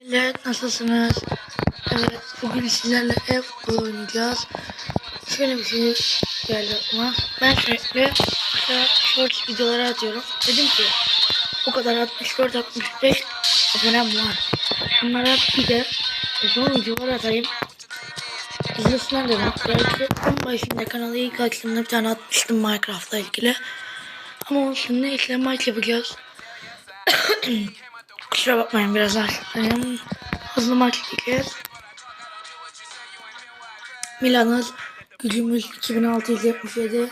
Evet nasılsınız? Evet bugün sizlerle ev oynayacağız. Şöyle bir şey geldi aklıma. Ben sürekli işte short videoları atıyorum. Dedim ki o kadar 64-65 abonem var. Bunlara bir de uzun videolar atayım. İzlesinler dedim. Belki en başında kanalı ilk açtığımda bir tane atmıştım Minecraft'la ilgili. Ama olsun neyse maç yapacağız. Kusura bakmayın biraz hastayım. Hızlı maç diyeceğiz. Milan'ız gücümüz 2677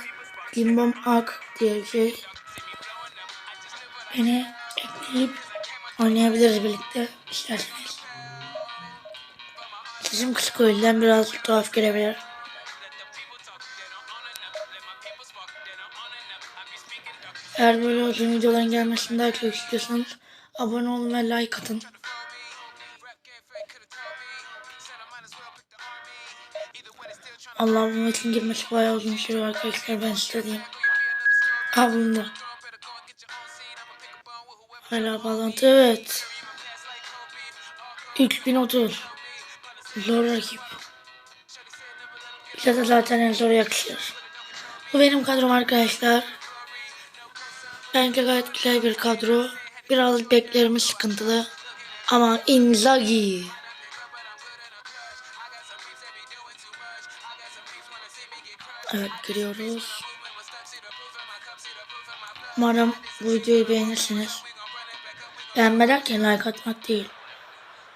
Limbom Ak diye bir şey. Beni ekleyip oynayabiliriz birlikte isterseniz. Sesim kısık o biraz tuhaf gelebilir. Eğer böyle uzun videoların gelmesini daha çok istiyorsanız abone olun ve like atın. Allah bu metin girmesi bayağı uzun sürüyor arkadaşlar ben diyeyim. Ha bunda. Hala bağlantı evet. 3030. Zor rakip. Bize de zaten en zor yakışır. Bu benim kadrom arkadaşlar. Bence gayet güzel bir kadro. Biraz beklerimiz sıkıntılı. Ama Inzaghi. Evet giriyoruz. Umarım bu videoyu beğenirsiniz. Beğenme derken like atmak değil.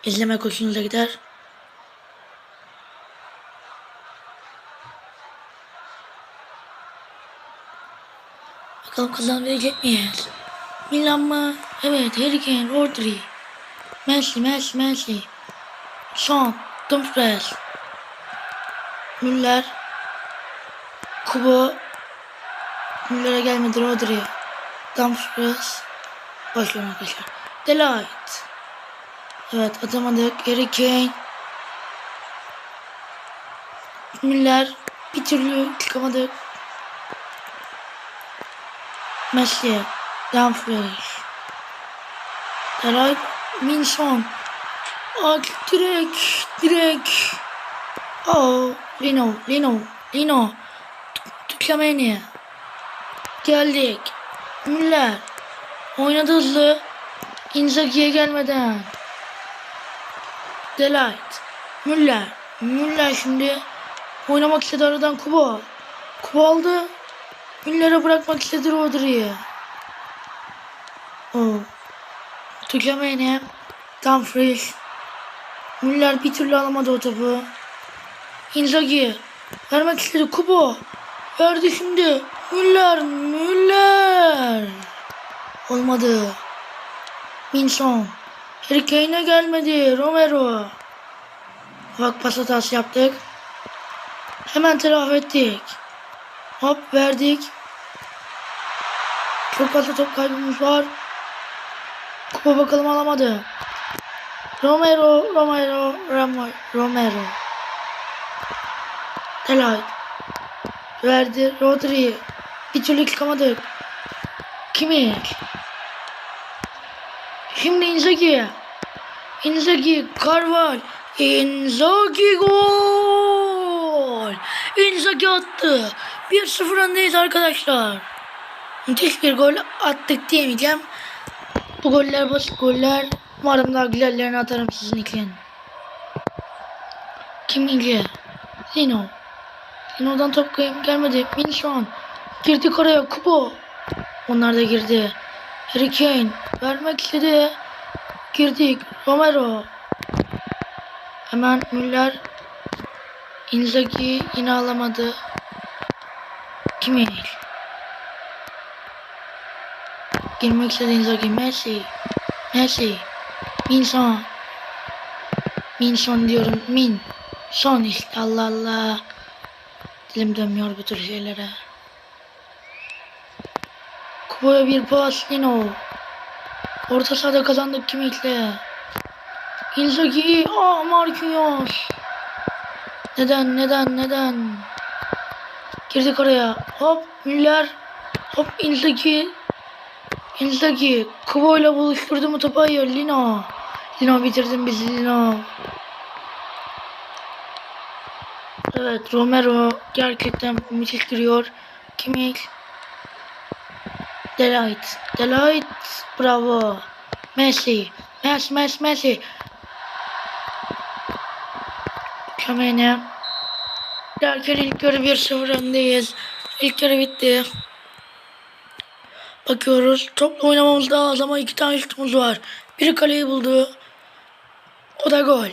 İzlemek hoşunuza gider. Bakalım kazanabilecek miyiz? Milan mı? Evet, Harry Kane, Rodri. Messi, Messi, Messi. Son, Dumfries. Müller. Kubo. Müller'e gelmedi Rodri. Dumfries. Başlıyorum arkadaşlar. Delight. Evet atamadık. Harry Kane. Müller. Bir türlü çıkamadık. Messi. Dumfries. Delight. Minson. Ak direkt. Direkt. Oh. Lino. Lino. Lino. Tüklemeni. Geldik. Müller. Oynadı hızlı. Inzaghi'ye gelmeden. Delight. Müller. Müller şimdi oynamak istedi aradan Kubo. Kubo aldı. Müller'e bırakmak istedi Rodri'yi. O. Tüklemeyene. Dumfries. Müller bir türlü alamadı o topu. Inzaghi. Vermek istedi Kubo. Verdi şimdi. Müller. Müller. Olmadı. Minson. Harry Kane'e gelmedi. Romero. Bak pas hatası yaptık. Hemen telafi ettik. Hop verdik. Çok fazla top kaybımız var. Kupa bakalım alamadı. Romero, Romero, Romero, Romero. Delight. Verdi Rodri. Bir türlü çıkamadık. Kimmich. Şimdi Inzaghi. Inzaghi, Carval. Inzaghi gol. Inzaghi attı. 1-0 öndeyiz arkadaşlar. Müthiş bir gol attık diyemeyeceğim. Bu goller basit goller. Umarım daha güzellerini atarım sizin için. Kim ilgi? Lino. Lino'dan top gelmedi. Minson. Girdik oraya. Kubo. Onlar da girdi. Harry Kane. Vermek istedi. Girdik. Romero. Hemen Müller. Inzaghi yine alamadı. Kimmich. Girmek istedi Inzaghi. Messi. Messi. Minson. Minson diyorum. Min. Son işte. Allah Allah. Dilim dönmüyor bu tür şeylere. Kubo'ya bir pas. Lino. Orta sahada kazandık Kimmich'le. Inzaghi. Aa Marquinhos. Neden neden neden? Girdik oraya. Hop Müller. Hop Inzaghi. Inzaghi. Kubo ile buluşturdu topu hayır Lino. Lino bitirdin bizi Lino. Evet Romero gerçekten müthiş giriyor. Kimmich. Delight. Delight. Bravo. Messi. Messi Messi Messi. Kamene. Derken ilk yarı 1-0 öndeyiz. İlk yarı bitti. Bakıyoruz. Topla oynamamız lazım ama iki tane şutumuz var. Biri kaleyi buldu. O da gol.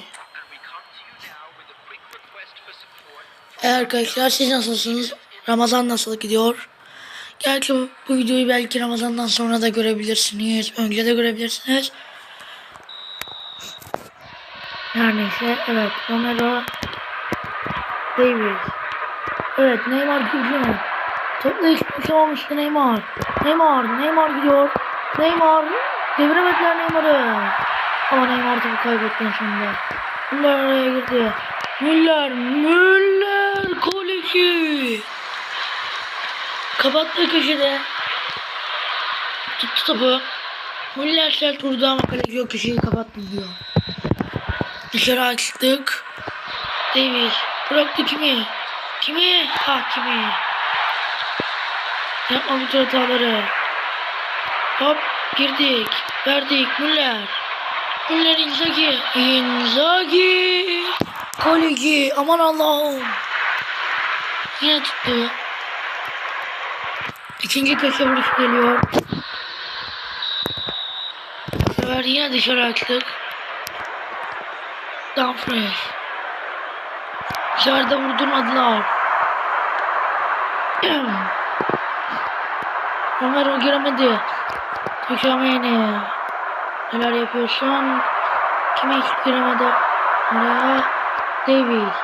Evet arkadaşlar siz nasılsınız? Ramazan nasıl gidiyor? Gerçi bu, videoyu belki Ramazan'dan sonra da görebilirsiniz. Önce de görebilirsiniz. Her neyse evet Romero Davis. Evet Neymar gidiyor. Topla hiç konuşamamıştı Neymar. Neymar, Neymar gidiyor. Neymar deviremediler Neymar'ı. Ama Neymar topu kaybetti en sonunda. Müller araya girdi. Müller, Müller koleci. Kapattı köşede. Tuttu topu. Müller sert vurdu ama kaleci o köşeyi kapattı diyor. Dışarı açtık. Davis bıraktı kimi? Kimi? Ha kimi? Yapma bu tür hataları. Hop girdik. Verdik Müller. Müller Inzaghi. Inzaghi. Kaleci. Aman Allah'ım. Yine tuttu. İkinci köşe vuruş geliyor. Bu sefer yine dışarı açtık. Dumfries. Dışarıda vurdurmadılar. Romero giremedi. Tuşamayeni. Neler yapıyorsun? Kime hiç giremedi? Oraya. Davis.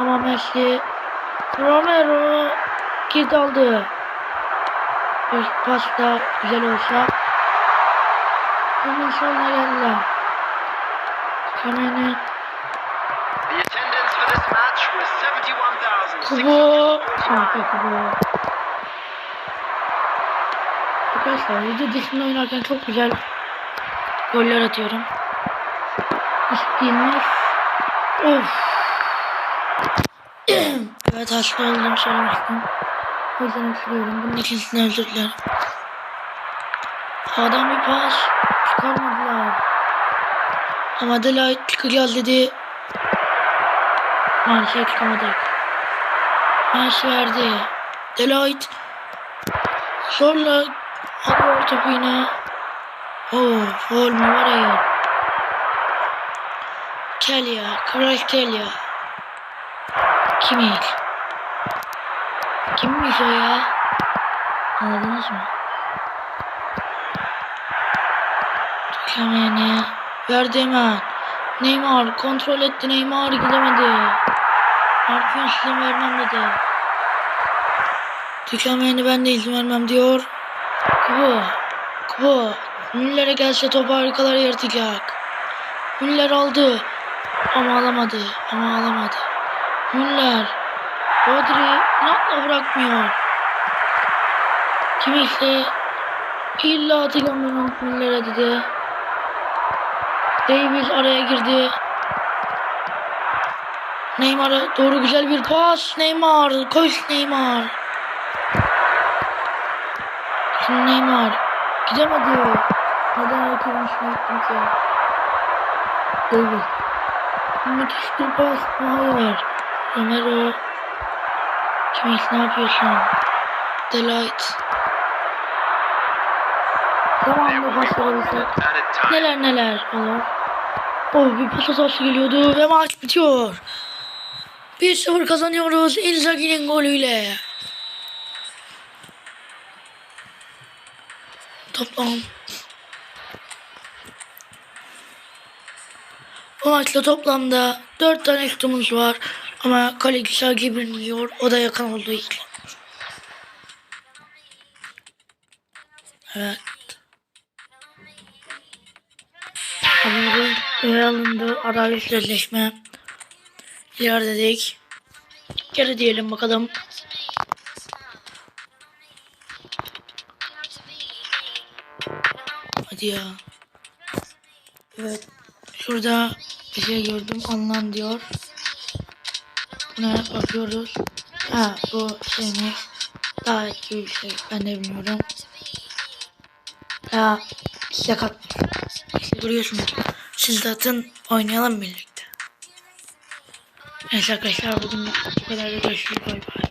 Ama Messi. Romero. Girdi aldı. Bir pas da güzel olsa. Hemen sonuna geldiler. Was Kubo. 71,649. Kanka Kubo. Arkadaşlar video dışında oynarken çok güzel goller atıyorum. Değilmiş? Of. evet hasta olduğumu söylemiştim. O yüzden öksürüyorum. Bunun için sizden özür dilerim. Adam bir pas çıkarmadılar. Ama Delight çıkacağız dedi. Maalesef çıkamadık. Pas verdi. Delight. Zorla alıyor topu yine. Foul mu var ya? Kelia, Kral Kelia. Kimil? Kimmiş o ya? Anladınız mı? Tükemeni. Verdi hemen. Neymar kontrol etti. Neymar gidemedi. Arpiyon izin vermem dedi. Tükemeni ben de izin vermem diyor. Kubu. Kubu. Müller'e gelse top harikalar yaratacak. Müller aldı. Ama alamadı. Ama alamadı. Müller. Rodri inatla bırakmıyor. Kimi ise illa atacağım ben onu Müller'e dedi. Davis araya girdi. Neymar'a doğru güzel bir pas. Neymar. Koş Neymar. Şimdi Neymar. Gidemedi. Neden rakibin üstüne gittim ki? Davis. Müthiş bir pas. Hayır. Romero. Kimis ne yapıyorsun? Delight. Zamanında time. Neler neler olur. Oh bir pas hatası geliyordu ve maç bitiyor. 1-0 kazanıyoruz Inzaghi'nin golüyle. Toplam. Bu maçta toplamda 4 tane şutumuz var. Ama kaleci sadece bilmiyor. O da yakın olduğu için. Evet. Alıyoruz. Öyle alındı. Arayüz sözleşme. Yer dedik. Geri diyelim bakalım. Ya. Evet. Şurada bir şey gördüm. Alınan diyor. Buna bakıyoruz. Ha bu şeymiş. Daha iyi bir şey. Ben de bilmiyorum. Ya size kat. İşte duruyorsunuz. Siz de atın. Oynayalım birlikte. Neyse arkadaşlar bugün bu kadar. Görüşürüz. Bay bay.